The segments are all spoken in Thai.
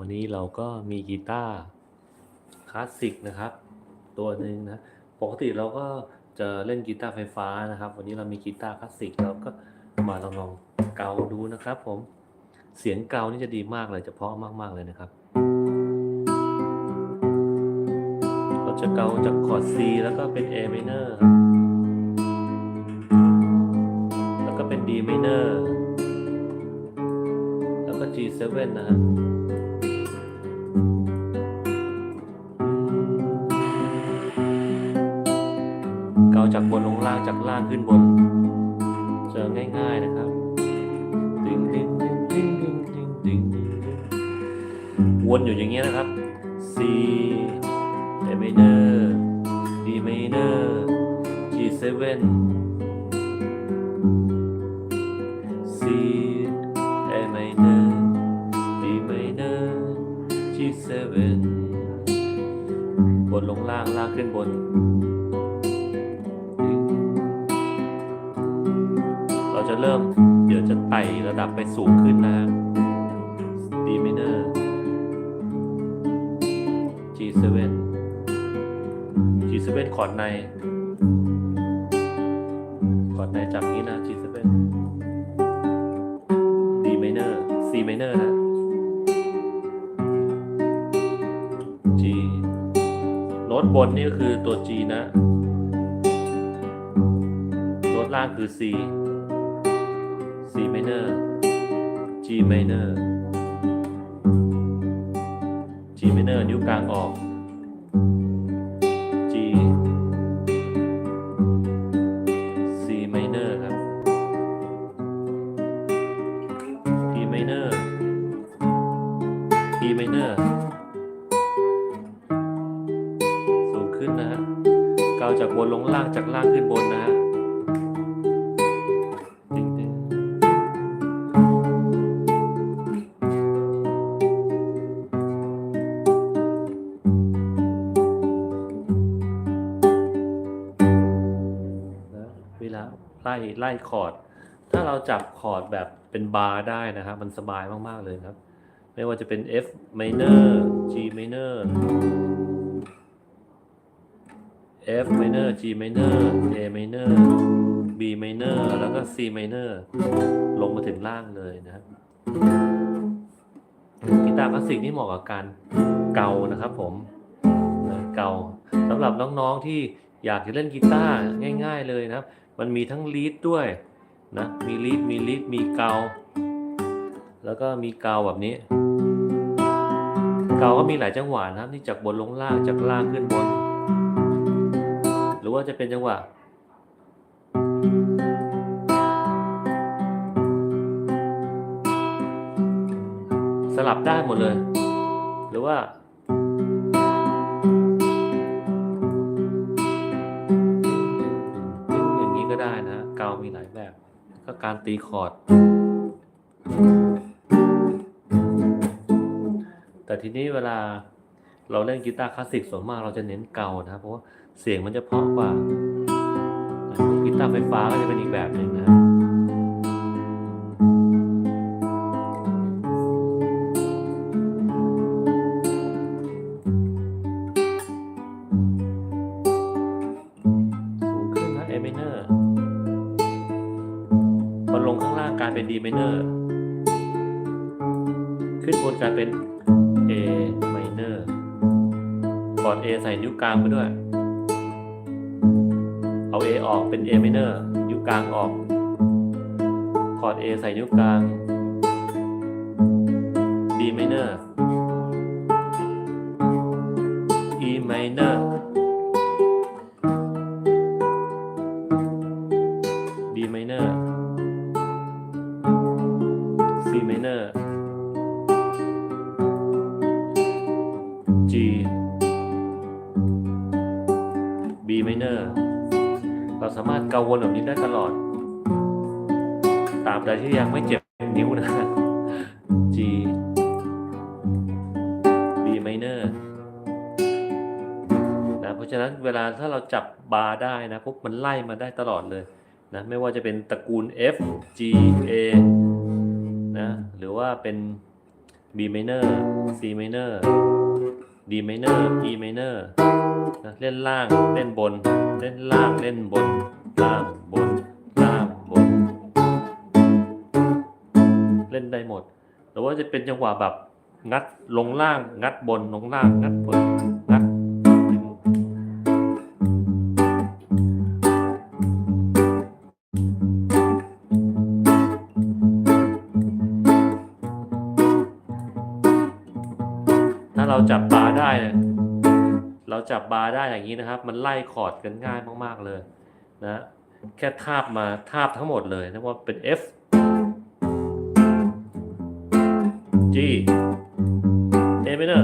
วันนี้เราก็มีกีตาร์คลาสสิกนะครับ ตัวหนึ่งนะปกติเราก็จะเล่นกีตาร์ไฟฟ้านะครับ วันนี้เรามีกีตาร์คลาสสิกเราก็มาลองลองเกาดูนะครับ ผมเสียงเกานี่จะดีมากเลยจะเพาะมาก ๆ เลยนะครับเราจะเกาจากคอร์ด C แล้วก็เป็น A minor ครับแล้วก็เป็น D minor แล้วก็ G7 นะฮะางจากขึ้นบนเจอง่าย ๆนะครับดึงดึงดึงดึงดึงดึงดึงดึงดึงวนอยู่อย่างเงี้ยนะครับ C A minor D minor G7 C A minor D minor G7 บนลงล่างล่างขึ้นบน ดับไปสูงขึ้นนะ D minor G7 G7 คอร์ดในคอร์ดในจับนี้นะ G7 D minor C minor นะ G โน้ตบนนี่ก็คือตัว G นะ โน้ตล่างคือ C minor G minor G minor นิ้วกลางออก G C minor ครับ D minor D minor สูงขึ้นนะฮะเกาจากบนลงล่างจากล่างขึ้นบนนะฮะ ไล่ไล่คอร์ด ถ้าเราจับคอร์ดแบบเป็นบาร์ได้นะครับ มันสบายมากๆเลยครับ ไม่ว่าจะเป็น F minor G minor F minor G minor A minor B minor แล้วก็ C minor ลงมาถึงล่างเลยนะครับกีตาร์คลาสสิกนี่เหมาะกับการเกานะครับผมเกาสำหรับน้องๆที่อยากจะเล่นกีตาร์ง่าย ๆ เลยนะครับ มันมีทั้งลีดด้วยนะมีลีดมีลีดมีเกา แล้วก็มีเกาแบบนี้ เกาก็มีหลายจังหวะนะครับนี่จากบนลงล่างจากล่างขึ้นบน หรือว่าจะเป็นจังหวะสลับได้หมดเลย หรือว่า การตีคอร์ด แต่ทีนี้เวลาเราเล่นกีตาร์คลาสสิกส่วนมากเราจะเน้นเกานะครับ เพราะว่าเสียงมันจะเพราะกว่ากีตาร์ไฟฟ้าก็จะเป็นอีกแบบหนึ่งนะ ข้างล่างกลายเป็น D minor ขึ้นบนกลายเป็น A minor คอร์ด A ใส่นิ้วกลางไปด้วย เอา A ออกเป็น A minor นิ้วกลางออกคอร์ด A ใส่นิ้วกลาง D minor E C minor G B minor เราสามารถเกาวนแบบนี้ได้ตลอด ตามใดที่ยังไม่เจ็บนิ้วนะ G B minor นะเพราะฉะนั้นเวลาถ้าเราจับบาร์ได้นะปุ๊บมันไล่มาได้ตลอดเลยนะไม่ว่าจะเป็นตระกูล F G A นะหรือว่าเป็น B minor C minor D minor E minor นะเล่นล่างเล่นบน เล่นล่างเล่นบนล่างบนล่างบน เล่นได้หมด หรือว่าจะเป็นจังหวะแบบงัดลงล่างงัดบนลงล่างงัดบน เราจับบาร์ได้เนี่ยเราจับบาร์ได้อย่างนี้นะครับ มันไล่คอร์ดกันง่ายมากๆเลยนะแค่ทาบมาทาบทั้งหมดเลยนะว่าเป็น F G A minor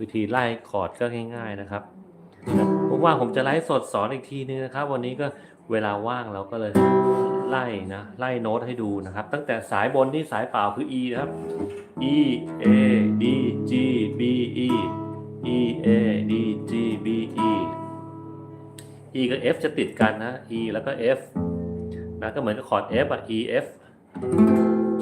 วิธีไล่คอร์ดก็ง่าย ๆนะครับนะว่างผมจะไลฟ์สดสอนอีกทีนึงนะครับ วันนี้ก็เวลาว่างเราก็เลยไล่นะไล่โน้ตให้ดูนะครับ ตั้งแต่สายบนที่สายเปล่าคือ E นะครับ E A D G B E E A D G B E E กับ F จะติดกันนะ E แล้วก็ F นะก็เหมือนกับคอร์ด F อะ E F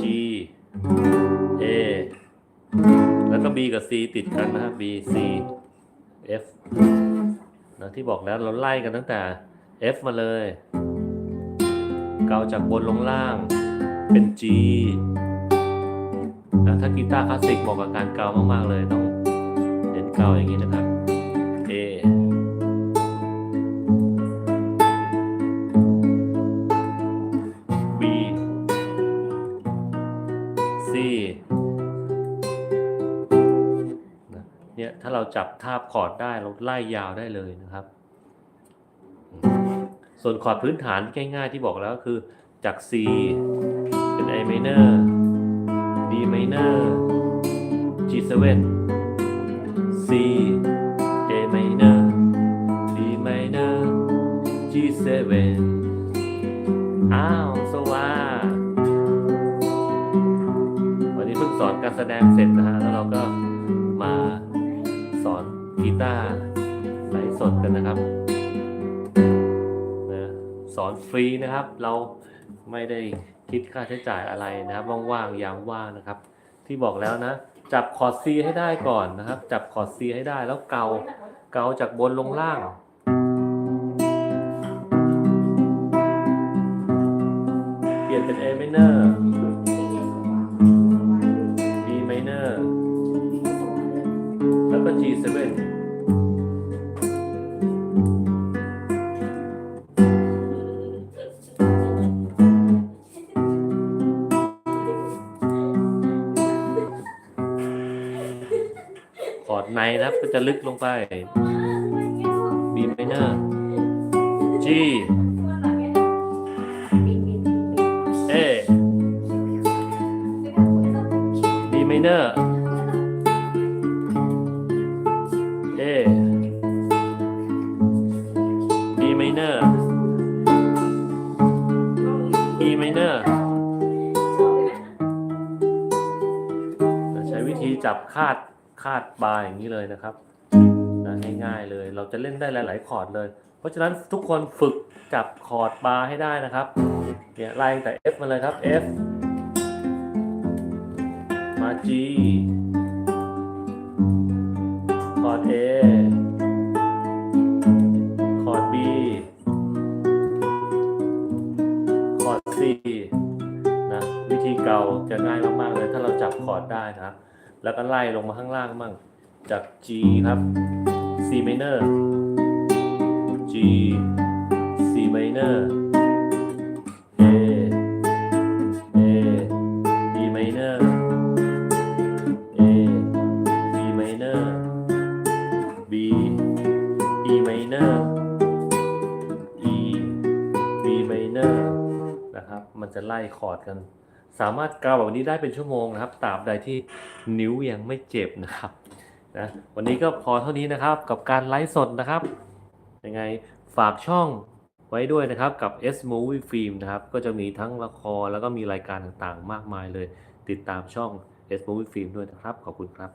G B กับ C ติดกันนะครับ B C F นะที่บอกแล้วเราไล่กันตั้งแต่ F มาเลย เกาจากบนลงล่าง เป็น G นะถ้ากีตาร์คลาสสิกเหมาะกับการเกามาก ๆ เลยต้องเน้นเกาอย่างนี้นะครับ A B C เราจับทาบคอร์ดได้เราไล่ยาวได้เลยนะครับ ส่วนคอร์ดพื้นฐานง่ายๆที่บอกแล้วก็คือจาก C เป็น A minor D minor G7 C A minor D minor G7 อ้าวสว่าวันนี้เพิ่งสอนการแสดงเสร็จนะฮะ สดกันนะครับนะสอนฟรีนะครับ เราไม่ได้คิดค่าใช้จ่ายอะไรนะครับว่างๆยามว่างนะครับ ที่บอกแล้วนะ จับคอร์ด C ให้ได้ก่อนนะครับ จับคอร์ด C ให้ได้แล้วเกาเกาจากบนลงล่างเปลี่ยนเป็น A minor B อร์ดในนะครับ ก็จะลึกลงไป B minor G A D minor A B minor E minor ใช้วิธีจับคาดาดบาร์อย่างนี้เลยนะครับนะง่ายๆเลย เราจะเล่นได้หลาย ๆ คอร์ดเลย เพราะฉะนั้นทุกคนฝึกจับคอร์ดบาร์ให้ได้นะครับเนี่ยไล่แต่ F มาเลยครับ F มา G คอร์ด A คอร์ด B คอร์ด C นะวิธีเก่าจะง่ายมาก ๆ เลยถ้าเราจับคอร์ดได้นะครับ แล้วก็ไล่ลงมาข้างล่างมั่งจาก G ครับ C minor G C minor A A D minor A B minor B E minor E B minor นะครับ มันจะไล่คอร์ดกัน สามารถกาวแบบนี้ได้เป็นชั่วโมงนะครับตราบใดที่นิ้วยังไม่เจ็บนะครับนะวันนี้ก็พอเท่านี้นะครับกับการไลฟ์สดนะครับยังไงฝากช่องไว้ด้วยนะครับกับ S Movie Film นะครับก็จะมีทั้งละครแล้วก็มีรายการต่างๆ มากมายเลย ติดตามช่อง S Movie Film ด้วยนะครับ ขอบคุณครับ